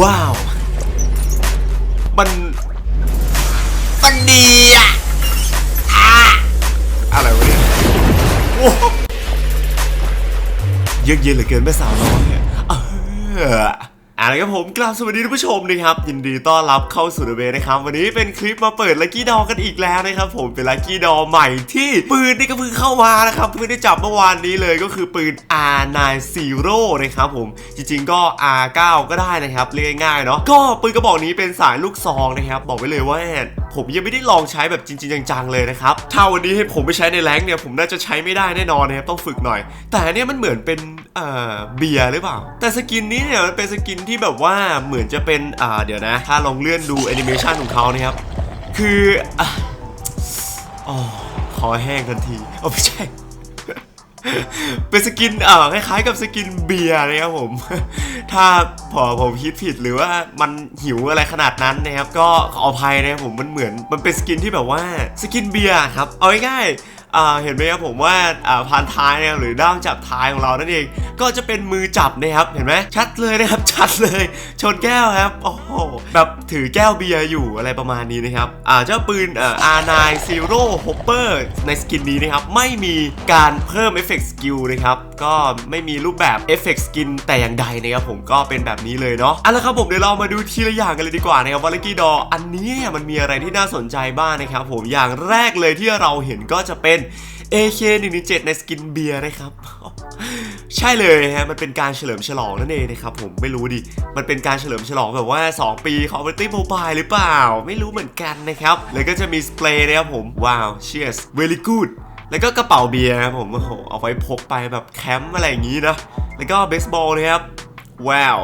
ว้าว มัน มันดีอะอะอะไรวะเนี่ยโอ้โหเยือกเย็นเหลือเกินแม่สาวน้อยเออ อาละครับผมกราบสวัสดีท่านผู้ชมนะครับยินดีต้อนรับเข้าสู่เดอะเบนะครับวันนี้เป็นคลิปมาเปิดลั c กี้ดอกันอีกแล้วนะครับผมเป็นลั c กี้ดอใหม่ที่ปืนนี่ก็เพิ่งเข้ามานะครับเพิ่งได้จับเมื่อวานนี้เลยก็คือปืน R90 นะครับผมจริงๆก็ R9 ก็ได้นะครับเรียกง่ายเนาะก็ปืนกระบอกนี้เป็นสายลูกซองนะครับบอกไว้เลยว่าผมยังไม่ได้ลองใช้แบบจริงๆจังๆเลยนะครับถ้าวันนี้ให้ผมไปใช้ในแรงเนี่ยผมน่าจะใช้ไม่ได้แน่นอนนะครับต้องฝึกหน่อย แต่เนี่ยมันเหมือนเป็นเอ่อเบียร์หรือเปล่า แต่สกินนี้เนี่ยมันเป็นสกินที่ที่แบบว่าเหมือนจะเป็นอ่าเดี๋ยวนะ ถ้าลองเลื่อนดูแอนิเมชันของเขานะครับ คืออ๋อคอแห้งทันทีเอาไม่ใช่ เป็นสกินเอ่อคล้ายๆกับสกินเบียร์นะครับผม ถ้าพอผมคิดผิดหรือว่ามันหิวอะไรขนาดนั้นนะครับ ก็ขออภัยนะครับผมมันเหมือนมันเป็นสกินที่แบบว่าสกินเบียร์ครับ เอาง่ายๆอ่าเห็นไหมครับผมว่าอ่าพันท้ายนะหรือด้ามจับท้ายของเรานั่นเอง ก็จะเป็นมือจับนะครับเห็นไหมชัดเลยนะครับชัดเลย ชนแก้วครับโอ้โหแบบถือแก้วเบียร์อยู่อะไรประมาณนี้นะครับอ่าเจ้าปืนเอ่อ R9 Zero Hopper ในสกินนี้นะครับไม่มีการเพิ่มเอฟเฟกต์สกิลนะครับก็ไม่มีรูปแบบเอฟเฟกต์สกินแต่อย่างใดนะครับผมก็เป็นแบบนี้เลยเนาะเอาละครับผมเดี๋ยวเรามาดูทีละอย่างกันเลยดีกว่านะครับว่าลักกี้ดออันนี้เนี่ยมันมีอะไรที่น่าสนใจบ้างนะครับผมอย่างแรกเลยที่เราเห็นก็จะเป็น AK117 ในสกินเบียร์นะครับ ใช่เลยฮะ มันเป็นการเฉลิมฉลองนั่นเองนะครับผมไม่รู้ดิ มันเป็นการเฉลิมฉลองแบบว่า 2 ปีของ b บ t y Mobile หรือเปล่า ไม่รู้เหมือนกันนะครับ แล้วก็จะมีสเปรย์นะครับผม ว้าว cheers very good แล้วก็กระเป๋าเบียร์นะครับผมโอ้โหเอาไว้พกไปแบบแคมป์อะไรอย่างนี้นะ แล้วก็เบสบอลนะครับ ว้าว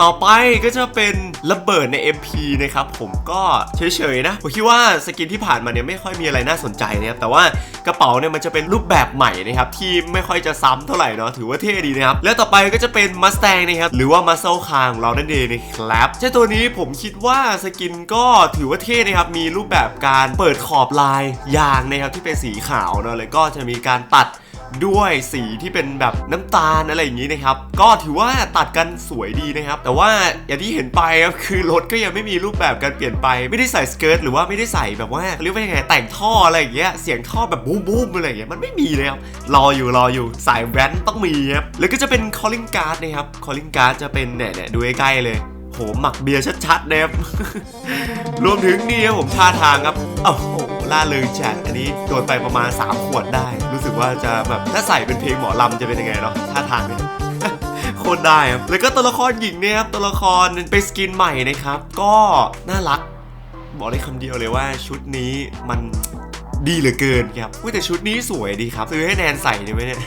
ต่อไปก็จะเป็นระเบิดใน MP นะครับผมก็เฉยๆนะ ผมคิดว่าสกินที่ผ่านมาเนี่ยไม่ค่อยมีอะไรน่าสนใจนะครับแต่ว่ากระเป๋าเนี่ยมันจะเป็นรูปแบบใหม่นะครับที่ไม่ค่อยจะซ้ำเท่าไหร่เนาะถือว่าเท่ดีนะครับแล้วต่อไปก็จะเป็น Mustang นะครับหรือว่า Muscle Car ของเรานั่นเองนะครับเจ้าตัวนี้ผมคิดว่าสกินก็ถือว่าเท่นะครับมีรูปแบบการเปิดขอบลายยางนะครับที่เป็นสีขาวเนาะแล้วก็จะมีการตัด ด้วยสีที่เป็นแบบน้ำตาลอะไรอย่างนี้นะครับ ก็ถือว่าตัดกันสวยดีนะครับ แต่ว่าอย่างที่เห็นไปครับคือรถก็ยังไม่มีรูปแบบการเปลี่ยนไป ไม่ได้ใส่สเกิร์ตหรือว่าไม่ได้ใส่แบบว่าเขาเรียกว่ายังไงแต่งท่ออะไรอย่างเงี้ยเสียงท่อแบบบูมบูมอะไรอย่างเงี้ยมันไม่มีเลยครับรออยู่รออยู่สายแว้นต้องมีครับแล้วก็จะเป็น calling card นะครับ calling card จะเป็นเนี่ยเนี่ยดูใกล้ๆเลยโหหมักเบียร์ชัดๆนะครับรวมถึงนี่ครับผมท่าทางครับโอ้โห ล่าเริงจัดอันนี้โดนไปประมาณ 3 ขวดได้ รู้สึกว่าจะแบบถ้าใส่เป็นเพลงหมอลำจะเป็นยังไงเนาะท่าทางเนี่ยโคตรได้ครับแล้วก็ตัวละครหญิงเนี่ยครับตัวละครเป็นสกินใหม่นะครับ ก็น่ารัก บอกได้คำเดียวเลยว่าชุดนี้มันดีเหลือเกินครับแต่ชุดนี้สวยดีครับซื้อให้แนนใส่ดีไหมเนี่ย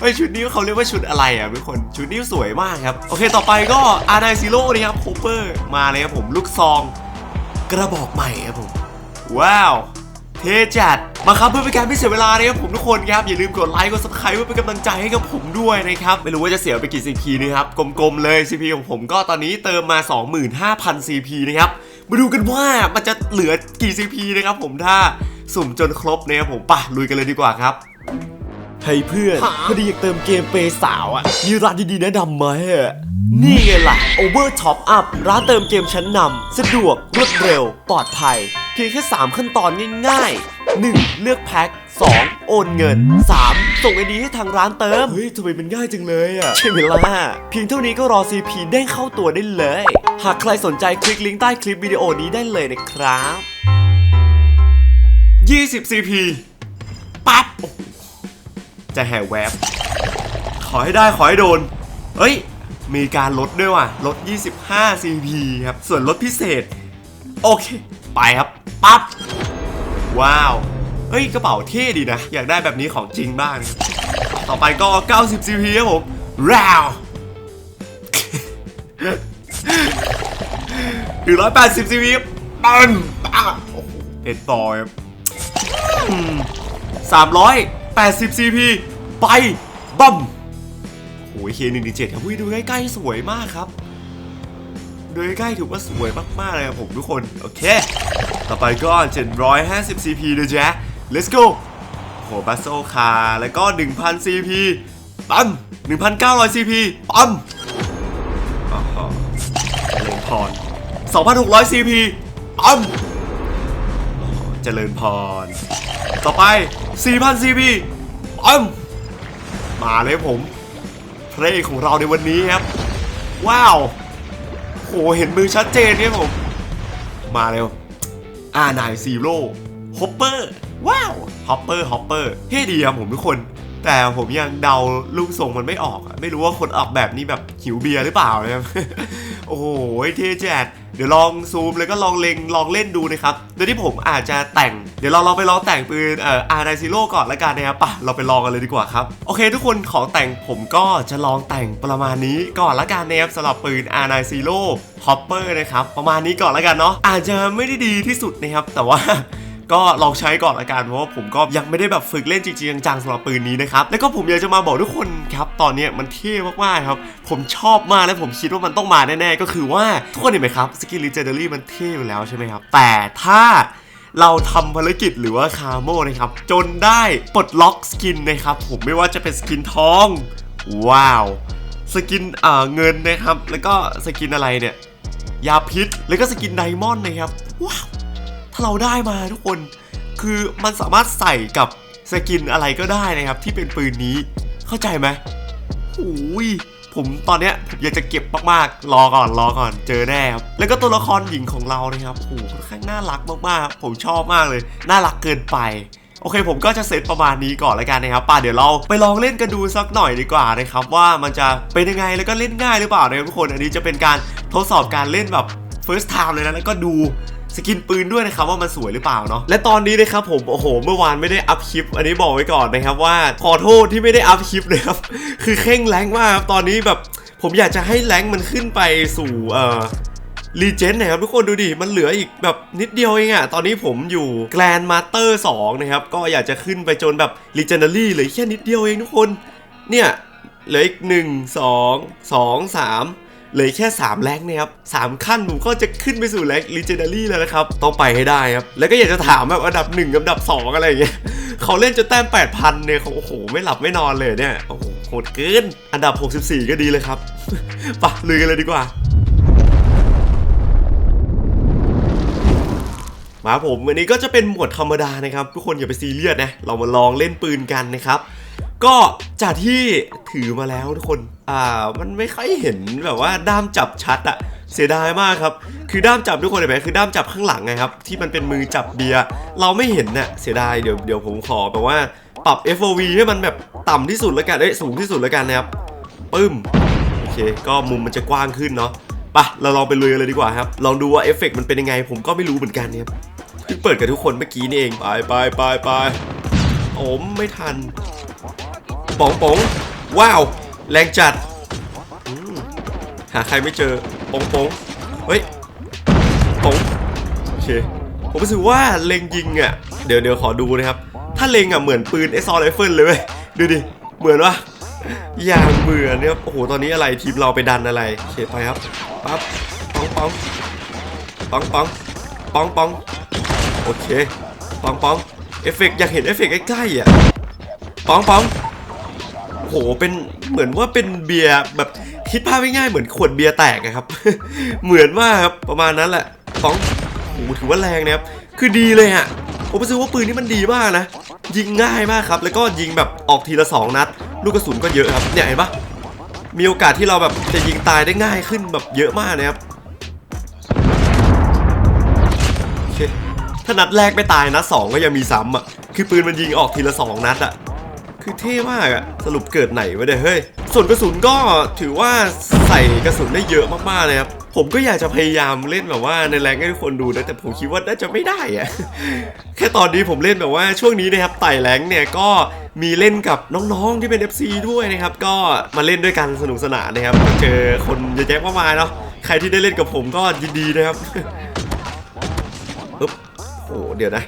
เฮ้ยชุดนี้เขาเรียกว่าชุดอะไรอะทุกคนชุดนี้สวยมากครับ โอเคต่อไปก็อาร์ไนซิโร่นะครับโคเปอร์มาเลยครับผมลูกซองกระบอกใหม่ครับผม ว้าวเท่จัดมาครับเพื่อเป็นการไม่เสียเวลานะครับผมทุกคนครับอย่าลืมกดไลค์กด subscribe เพื่อเป็นกำลังใจให้กับผมด้วยนะครับไม่รู้ว่าจะเสียไปกี่ CP นะครับกลมๆเลย CP ของผมก็ตอนนี้เติมมา 25,000 CP นะครับมาดูกันว่ามันจะเหลือกี่ CP นะครับผมถ้าสุ่มจนครบนะครับผมป่ะลุยกันเลยดีกว่าครับ เฮ้ยเพื่อนพอดีอยากเติมเกมเปย์สาวอะมีร้านดีๆแนะนำไหมอะนี่ไงล่ะ Over Top Up ร้านเติมเกมชั้นนำสะดวกรวดเร็ว ปลอดภัย เพียงแค่ 3 ขั้นตอนง่ายๆ 1. เลือกแพ็ค 2. โอนเงิน 3. ส่งไอดีให้ทางร้านเติม เฮ้ยทำไมมันง่ายจังเลยอะ ใช่ไหมล่ะ เพียงเท่านี้ก็รอ CP เด้งเข้าตัวได้เลย หากใครสนใจคลิกลิงก์ใต้คลิปวิดีโอนี้ได้เลยนะครับ 20 CP ปั๊บ จะแห่แวบ ขอให้ได้ขอให้โดน เฮ้ย มีการลดด้วยว่ะ ลด 25 CP ครับ ส่วนลดพิเศษ โอเค ไปครับ ปั๊บ ว้าว เฮ้ย กระเป๋าเท่ดีนะ อยากได้แบบนี้ของจริงบ้าง ต่อไปก็ 90 CP ครับผมราวหรือ180 CP ปันปังโอ้โหเอ็ดต่อครับ300 80 CP ไปบัมโอ้ยเคหนึ่งดีเจ็ดครับอุ้ยดูใกล้ๆสวยมากครับ ดูใกล้ๆถือว่าสวยมากๆเลยครับผมทุกคน โอเค ต่อไปก็ 750 CP นะจ๊ะ let's go โหบัสโซคาแล้วก็ 1,000 CP ปั๊ม1,900 CP ปั๊มอ๋อริญพร 2,600 CP อ้ำเจริญพร ต่อไป 4,000 CP อ้ำมาเลยผมเพลงของเราในวันนี้ครับ ว้าวโหเห็นมือชัดเจนเนี่ยผม มาเร็วอาไนซีโร่ฮอปเปอร์ว้าวฮอปเปอร์ฮอปเปอร์เท่ดีครับผมทุกคน แต่ผมยังเดาลูกทรงมันไม่ออก ไม่รู้ว่าคนออกแบบนี้แบบหิวเบียร์หรือเปล่านะครับโอ้โหเท่จัด เดี๋ยวลองซูมแล้วก็ลองเล็งลองเล่นดูนะครับโดยที่ผมอาจจะแต่ง เดี๋ยวเราลองไปลองแต่งปืนเอ่ออาร์ไนซิโร่ก่อนละกันนะครับป่ะเราไปลองกันเลยดีกว่าครับ โอเค ทุกคนของแต่งผมก็จะลองแต่งประมาณนี้ก่อนละกันนะครับสำหรับปืนอาร์ไนซิโร่ฮอปเปอร์นะครับประมาณนี้ก่อนละกันเนาะอาจจะไม่ได้ดีที่สุดนะครับแต่ว่า ก็ลองใช้ก่อนละกันเพราะว่าผมก็ยังไม่ได้แบบฝึกเล่นจริงๆจังๆสำหรับปืนนี้นะครับแล้วก็ผมอยากจะมาบอกทุกคนครับตอนนี้มันเท่มากๆครับผมชอบมากและผมคิดว่ามันต้องมาแน่ๆก็คือว่าทุกคนเห็นไหมครับสกิลลิเจเดอรี่มันเท่อยู่แล้วใช่ไหมครับแต่ถ้าเราทำภารกิจหรือว่าคาโมนะครับ จนได้ปลดล็อกสกินนะครับ ผมไม่ว่าจะเป็นสกินทอง ว้าว สกินเอ่อเงินนะครับ แล้วก็สกินอะไรเนี่ย ยาพิษ แล้วก็สกินไดมอนด์นะครับ ว้าว ถ้าเราได้มาทุกคน คือมันสามารถใส่กับสกินอะไรก็ได้นะครับ ที่เป็นปืนนี้เข้าใจไหมโอ้ยผมตอนเนี้ยผมอยากจะเก็บมากๆ รอก่อนรอก่อนเจอแน่ครับ แล้วก็ตัวละครหญิงของเรานะครับโอ้โหค่อนข้างน่ารักมากๆ ผมชอบมากเลย น่ารักเกินไป โอเค ผมก็จะเซตประมาณนี้ก่อนแล้วกันนะครับป่ะเดี๋ยวเราไปลองเล่นกันดูสักหน่อยดีกว่านะครับว่ามันจะเป็นยังไงแล้วก็เล่นง่ายหรือเปล่านะครับทุกคน อันนี้จะเป็นการทดสอบการเล่นแบบ first time เลยนะแล้วก็ดู สกินปืนด้วยนะครับว่ามันสวยหรือเปล่าเนาะและตอนนี้นะครับผมโอ้โห เมื่อวานไม่ได้อัพคลิป อันนี้บอกไว้ก่อนนะครับว่าขอโทษที่ไม่ได้อัพคลิปเลยครับคือเข่งแรงมากครับตอนนี้แบบ ผมอยากจะให้แรงมันขึ้นไปสู่เอ่อรีเจนนะครับทุกคนดูดิ มันเหลืออีกแบบนิดเดียวเองอะตอนนี้ผมอยู่แกลนมาสเตอร์2นะครับ ก็อยากจะขึ้นไปจนแบบรีเจน a รี่เหลือแค่นิดเดียวเองทุกคน เนี่ย เหลืออีก1 2 2 3 เลือแค่ 3 แรงนะครับ3ขั้นผมก็จะขึ้นไปสู่แรงรีเจน a รี่แล้วนะครับ ต้องไปให้ได้ครับ แล้วก็อยากจะถามแบบอันดับ 1 อันดับ 2 อะไรอย่างเงี้ยเขาเล่นจนแต้ม 8,000 เนี่ยเขาโอ้โห ไม่หลับไม่นอนเลยเนี่ย โอ้โหโหดเกิน อันดับ 64 ก็ดีเลยครับไปะลุยกันเลยดีกว่ามาครับผมวันนี้ก็จะเป็นหมวดธรรมดานะครับ ทุกคนอย่าไปซีเรียสนะ เรามาลองเล่นปืนกันนะครับ ก็จากที่ถือมาแล้วทุกคน อ่ามันไม่ค่อยเห็นแบบว่าด้ามจับชัดอะเสียดายมากครับ คือด้ามจับทุกคนเห็นไหมคือด้ามจับข้างหลังไงครับ ที่มันเป็นมือจับเบียร์เราไม่เห็นน่ะเสียดายเดี๋ยวเดี๋ยวผมขอแบบว่าปรับ FOV ให้มันแบบต่ำที่สุดแล้วกันเอ้ยสูงที่สุดแล้วกันนะครับปึ้มโอเค ก็มุมมันจะกว้างขึ้นเนาะปะเราลองไปลุยกันเลยดีกว่าครับ ลองดูว่าเอฟเฟกต์มันเป็นยังไง ผมก็ไม่รู้เหมือนกันเนี่ยเพิ่งเปิดกับทุกคนเมื่อกี้นี่เองไปไปไปไปผมไม่ทันป๋องป๋องว้าว แรงจัด หาใครไม่เจอปองปองเฮ้ยปองโอเค ผมรู้สึกว่าเล็งยิงอะ เดี๋ยวเดี๋ยวขอดูนะครับ ถ้าเล็งอะเหมือนปืนเอซอลไรเฟิลเลยเว้ย ดูดิ เหมือนวะอย่างเหมือนเนี่ยโอ้โห ตอนนี้อะไรทีมเราไปดันอะไรโอเคไปครับ ปั๊บปองปองปองปองปองปองโอเคปองปองเอฟเฟกต์อยากเห็นเอฟเฟกต์ใกล้ๆอะปองปอง หเป็นเหมือนว่าเป็นเบียร์แบบคิดภาพง่ายๆเหมือนขวดเบียร์แตกอะครับ เหมือนมาครับประมาณนั้นแหละปองโอ้ถือว่าแรงนะครับ คือดีเลยอะผมรู้สึกว่าปืนนี้มันดีมากนะ ยิงง่ายมากครับ แล้วก็ยิงแบบออกทีละสองนัด ลูกกระสุนก็เยอะครับ เนี่ยเห็นปะมีโอกาสที่เราแบบจะยิงตายได้ง่ายขึ้นแบบเยอะมากนะครับโอเคถ้านัดแรกไม่ตายนัดสองก็ยังมีซ้ำอะ คือปืนมันยิงออกทีละสองนัดอะ คือเท่มากอะสรุปเกิดไหนวะเนี่ยเฮ้ย ส่วนกระสุนก็ถือว่าใส่กระสุนได้เยอะมากๆเลยครับ ผมก็อยากจะพยายามเล่นแบบว่าในแรงให้ทุกคนดูนะ แต่ผมคิดว่าน่าจะไม่ได้อะแค่ตอนนี้ผมเล่นแบบว่าช่วงนี้นะครับไต่แรงเนี่ยก็มีเล่นกับน้องๆที่เป็น FC ด้วยนะครับ ก็มาเล่นด้วยกันสนุกสนานนะครับ เจอคนเยอะแยะมากมายเนาะใครที่ได้เล่นกับผมก็ยินดีนะครับปึ๊บโอ้เดี๋ยวนะ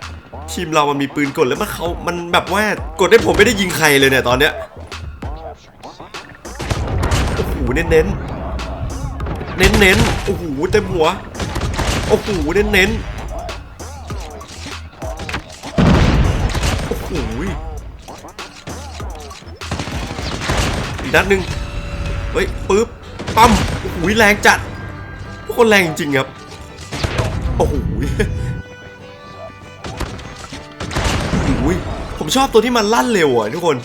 ทีมเรามันมีปืนกลแล้วมันเขามันแบบว่ากดได้ผมไม่ได้ยิงใครเลยเนี่ยตอนเนี้ยโอ้โหเน้นเน้นเน้นเน้นโอ้โหเต็มหัวโอ้โหเน้นเน้นโอ้โหอีกนัดหนึ่งเฮ้ยปึ๊บปั๊มโอ้โหแรงจัดทุกคนแรงจริงๆครับโอ้โห ผมชอบตัวที่มันลั่นเร็วอะทุกคน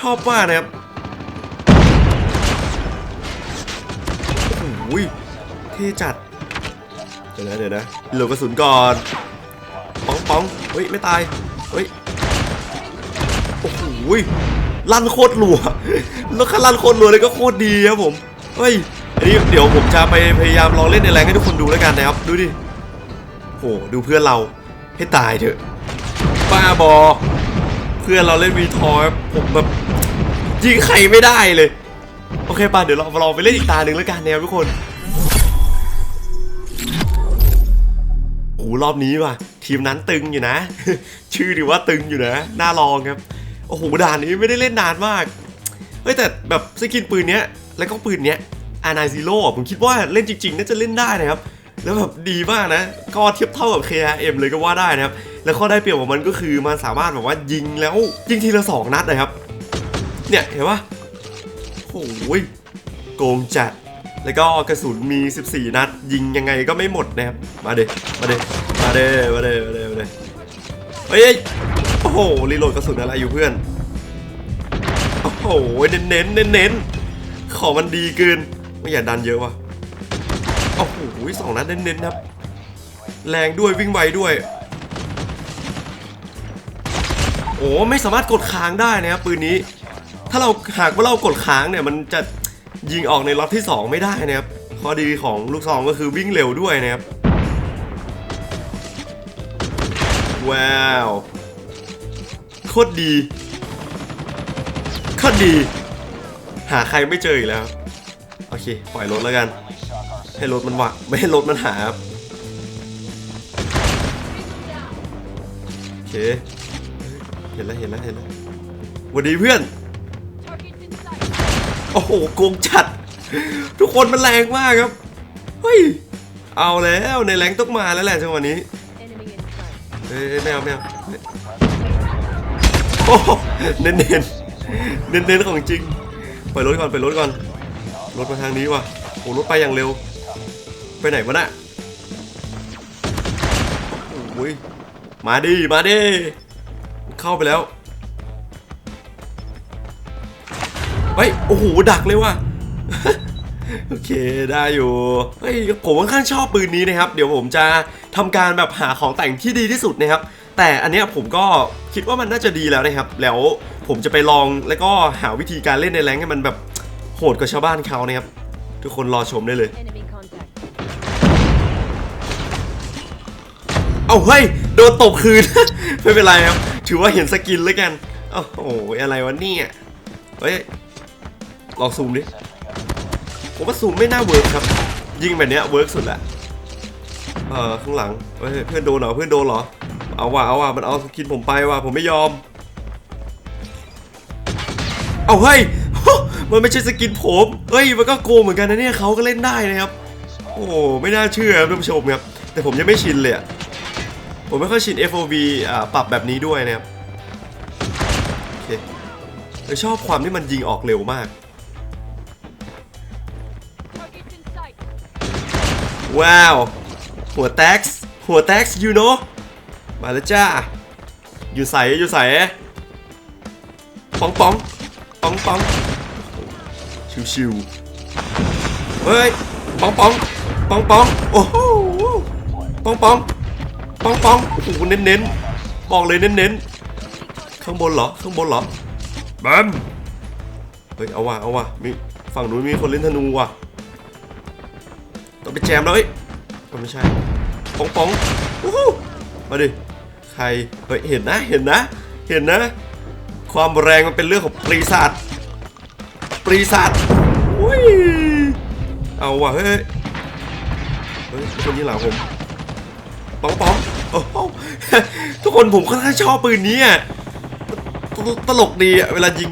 ชอบมากนะครับโอ้โหเท่จัดเดี๋ยวนะเดี๋ยวนะหลดกระสุนก่อนป้องป้องเฮ้ยไม่ตายเฮ้ยโอ้โหลั่นโคตรรัวแล้วคันลั่นโคตรรัวเลยก็โคตรดีครับผมเฮ้ยอันนี้เดี๋ยวผมจะไปพยายามลองเล่นในแรงให้ทุกคนดูแล้วกันนะครับดูดิโหดูเพื่อนเราให้ตายเถอะบ้าบอ เพื่อนเราเล่นวีทอร์ผมแบบยิงใครไม่ได้เลย โอเคป่ะเดี๋ยวเราลองไปเล่นอีกตาหนึ่งแล้วกันนะครับทุกคนโอ้รอบนี้ว่ะ ทีมนั้นตึงอยู่นะ ชื่อดีว่าตึงอยู่นะน่าลองครับโอ้โหด่านนี้ไม่ได้เล่นนานมากเฮ้ยแต่แบบสกินปืนเนี้ยแล้วก็ปืนเนี้ยอานาซิโร่ผมคิดว่าเล่นจริงๆน่าจะเล่นได้นะครับ แล้วแบบดีมากนะ ก็เทียบเท่ากับ KRM เลยก็ว่าได้นะครับ แล้วข้อได้เปรียบของมันก็คือมันสามารถแบบว่ายิงแล้วยิงทีละสองนัดนะครับ เนี่ยเห็นปะโอ้ยโกงจัด แล้วก็กระสุนมี 14 นัด ยิงยังไงก็ไม่หมดนะครับ มาเดมาเดมาเดมาเดมาเดมาเดเฮ้ยโอ้โหรีโหลดกระสุนอะไรอยู่เพื่อน โอ้โหเน้นเน้นเน้นเน้นขอมันดีเกินไม่อยากดันเยอะว่ะโอ้โหสองนัดเน้นเน้นๆครับ แรงด้วยวิ่งไวด้วย อ้ไม่สามารถกดค้างได้นะครับปืนนี้ ถ้าเราหากว่าเรากดค้างเนี่ยมันจะยิงออกในล็อตที่ 2 ไม่ได้นะครับข้อดีของลูกซองก็คือวิ่งเร็วด้วยนะครับว้าวโคตรดีโคตรดี หาใครไม่เจออีกแล้ว โอเค ปล่อยรถแล้วกัน ให้รถมันวะไม่ให้รถมันหาครับโอเค เห็นแล้วเห็นแล้วเห็นแล้วสวัสดีเพื่อน โอ้โหโกงจัด ทุกคนมันแรงมากครับ เฮ้ย เอาแล้วในแรงต้องมาแล้วแหละจังหวะนี้เอ้ยไม่เอาไม่เอาโอ้โหเน้นเน้นเน้นเน้นของจริงไปรถก่อนไปรถก่อน รถมาทางนี้ว่ะโอ้รถไปอย่างเร็ว ไปไหนวะน่ะโอ้ยมาดิมาดิ เข้าไปแล้วเฮ้ยโอ้โหดักเลยว่ะโอเคได้อยู่เฮ้ยผมค่อนข้างชอบปืนนี้นะครับ เดี๋ยวผมจะทำการแบบหาของแต่งที่ดีที่สุดนะครับ แต่อันเนี้ยผมก็คิดว่ามันน่าจะดีแล้วนะครับ แล้วผมจะไปลองแล้วก็หาวิธีการเล่นในแรงให้มันแบบโหดกว่าชาวบ้านเขานะครับ ทุกคนรอชมได้เลย Enemy contact. เอาเฮ้ยโดนตบคืน ไม่เป็นไรครับ ถือว่าเห็นสกินแล้วกันโอ้โหอะไรวะเนี่ยเฮ้ยลองซูมดิผมว่าซูมไม่น่าเวิร์กครับ ยิงแบบเนี้ยเวิร์กสุดละเออข้างหลังเฮ้ยเพื่อนโดนเหรอเพื่อนโดนเหรอเอาว่ะเอาว่ะมันเอาสกินผมไปว่ะผมไม่ยอม เอาเฮ้ยมันไม่ใช่สกินผมเฮ้ยมันก็โกงเหมือนกันนะเนี่ยเขาก็เล่นได้นะครับ โอ้โหไม่น่าเชื่อครับท่านผู้ชมครับแต่ผมยังไม่ชินเลยอะ ผมไม่ค่อยชิน FOV อ่าปรับแบบนี้ด้วยนะครับโอเคแต่ชอบความที่มันยิงออกเร็วมาก ว้าว หัวแท็กซ์หัวแท็กซ์ยูโนมาแล้วจ้า อยู่ใส่อยู่ใส่ปองปองปองปองชิวชิวเฮ้ยปองปองปองปองโอ้โหปองปอง ปองปองโอ้โหเน้นเน้นๆบอกเลยเน้นเน้นๆข้างบนเหรอข้างบนเหรอบัมเฮ้ยเอาว่ะเอาว่ะมีฝั่งนู้นมีคนเล่นธนูว่ะต้องไปแจมแล้วเอ้ยมันไม่ใช่ป๋องป๋องวู้ฮู้มาดิใครเฮ้ยเห็นนะเห็นนะ เห็นนะ ความแรงมันเป็นเรื่องของปรีศาจปรีศาจอุ้ยเอาว่ะเฮ้ยเฮ้ยคนยิงหลังผมป๋องป๋อง โอ้โหทุกคนผมค่อนข้างชอบปืนนี้อะตลตลกดีอะเวลายิง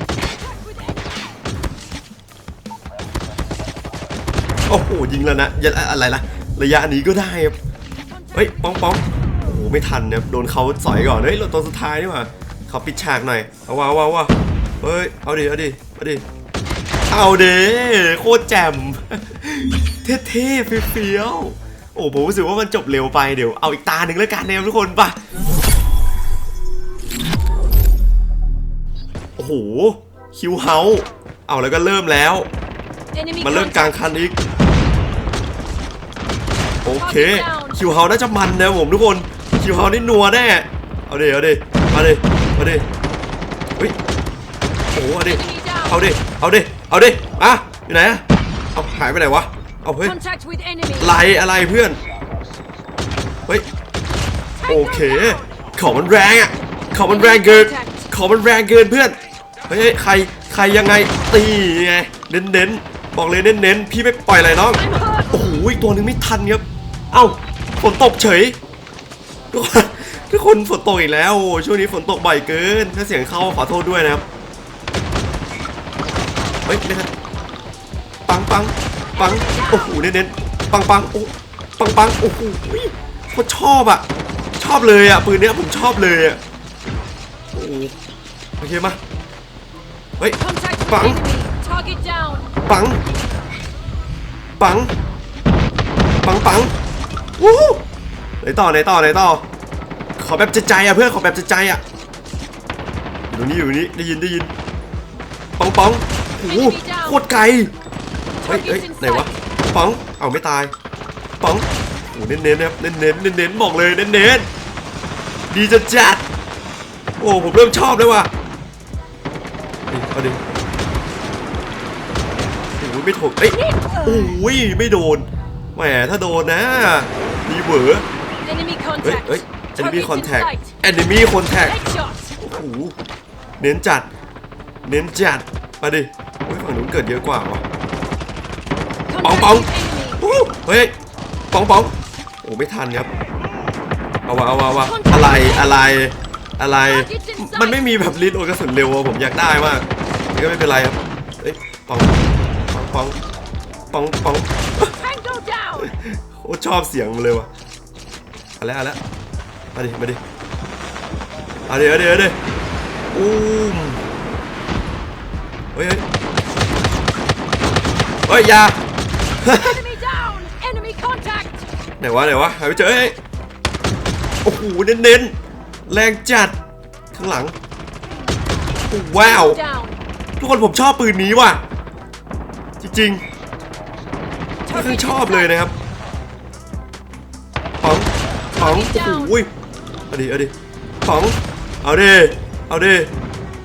โอ้โหยิงแล้วนะอย่าอะไรล่ะ ระยะนี้ก็ได้ครับ เฮ้ยป้องป้องโอ้โหไม่ทันนะครับโดนเขาสอยก่อน เฮ้ยเราตัวสุดท้ายนี่หว่าเขาปิดฉากหน่อย เอาว่าเอาว่าเอาว่าเฮ้ย เอาดิ เอาดิ เอาดิ เอาเดิโคตรแจ่มเเท่ๆเฟี้ยวๆ โอ้ผมรู้สึกว่ามันจบเร็วไปเดี๋ยวเอาอีกตาหนึ่งแล้วกันนะครับทุกคนไปะโอ้โหคิวเฮาเอาแล้วก็เริ่มแล้ว Enemy มันเริ่มกลาง contact. คันอีกโอเคคิวเฮาน่าจะมันนะผมทุกคนคิวเฮานี่นัวแน่เอาดิเอาดิมาดิมาดิเฮ้ยโอ้เอาดิ Enemy down. เอาดิเอาดิเอาดิอะอยู่ไหนอะเอาหายไปไหนวะ เอาเฮ้ย Contact with enemy. ไลอะไรเพื่อน เฮ้ย โอ Tango เค down. ของมันแรงอะ ของมันแรงเกิน ของมันแรงเกินเพื่อน เฮ้ยเฮ้ยใคร ใครยังไง ตีไง เน้นเน้นๆบอกเลยเน้นเน้นๆพี่ไม่ปล่อยอะไรน้อง I'm hurt. โอ้โหอีกตัวหนึ่งไม่ทันครับ เอ้า ฝนตกเฉย ทุกคนทุกคนฝนตกอีกแล้ว โอ้ช่วงนี้ฝนตกบ่อยเกิน ถ้าเสียงเข้าขอโทษด้วยนะครับ เฮ้ยไม่ทันปังปัง ปังโอ้โหเน้นๆปังปังโอ้ปังปังโอ้โหโคตรชอบอะ ชอบเลยอะปืนเนี้ยผมชอบเลยอะโอ้โหโอเคมาเฮ้ย Contact with Bang. enemy. Target down. ปังปังปังปังวู้ฮู้ไหนต่อไหนต่อไหนต่อขอแบบใจๆอะเพื่อนขอแบบใจๆอะอยู่นี่อยู่นี่ได้ยินได้ยินปังปังโอ้โหโคตรไกลเฮ้ยเฮ้ยไหนวะปังเอาไม่ตายปังโอ้เน้นๆนะครับเน้นๆเน้นๆบอกเลยเน้นๆดีจะจัดโอ้ผมเริ่มชอบแล้วว่ะนี่เอาดิโอ้ยไม่ถูกเอ้ยโอ้ยไม่โดนแหมถ้าโดนนะดีเหวอ Enemy เฮ้ย contact. เฮ้ย enemy Target in contact sight. enemy contact Headshot. โอ้โหเน้นจัด เน้นจัดมาดิเฮ้ยฝั่งนู้นเกิดเยอะกว่าว่ะ Contact bang. with enemy. อู้เฮ้ยปองปองโอ้ไม่ทันครับเอาวะเอาวะเอาวะอะไรอะไรอะไร มันไม่มีแบบลิ้นโอกระสุนเร็วอะผมอยากได้มากนี่ก็ไม่เป็นไรครับเฮ้ยปองปองปองปองปองโคตรชอบเสียงมันเลยวะเอาละเอาละมาดิมาดิเอาดิเอาดิเอาดิอุ้มเฮ้ยเฮ้ยเฮ้ยยา ไหนวะไหนวะหาไม่เจอเฮ้ยโอ้โหเน้นเน้นๆแรงจัดข้างหลังโอ้ว้าว Down. ทุกคนผมชอบปืนนี้ว่ะ จริงๆค่อนข้าง Target ชอบเลยนะครับป๋องป๋องโอ้โหเอาดิเอาดิป๋องเอาดิเอาดิ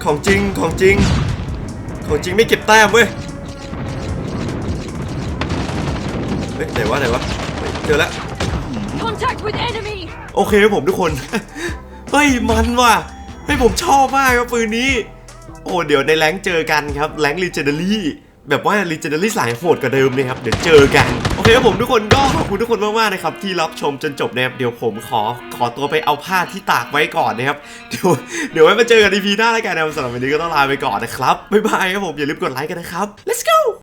ของจริงของจริง ของจริงไม่เก็บแต้มเว้ย เฮ้ยไหนวะไหนวะเฮ้ยเจอแล้ว Contact with enemy. โอเคครับผมทุกคน เฮ้ยมันว่ะเฮ้ยผมชอบมากครับปืนนี้ โอ้เดี๋ยวในแรงค์เจอกันครับแรงลีเจนเดอรี่แบบว่าลีเจนเดอรี่สายโหดกว่าเดิมเลยครับเดี๋ยวเจอกันโอเคครับผมทุกคนก็ขอบคุณทุกคนมากๆนะครับที่รับชมจนจบนะครับเดี๋ยวผมขอขอตัวไปเอาผ้าที่ตากไว้ก่อนนะครับเดี๋ยวเดี๋ยวไว้มาเจอกันในพีหน้าแล้วกันนะครับสำหรับวันนี้ก็ต้องลาไปก่อนนะครับบ๊ายบายครับผมอย่าลืมกดไลค์กันนะครับ let's go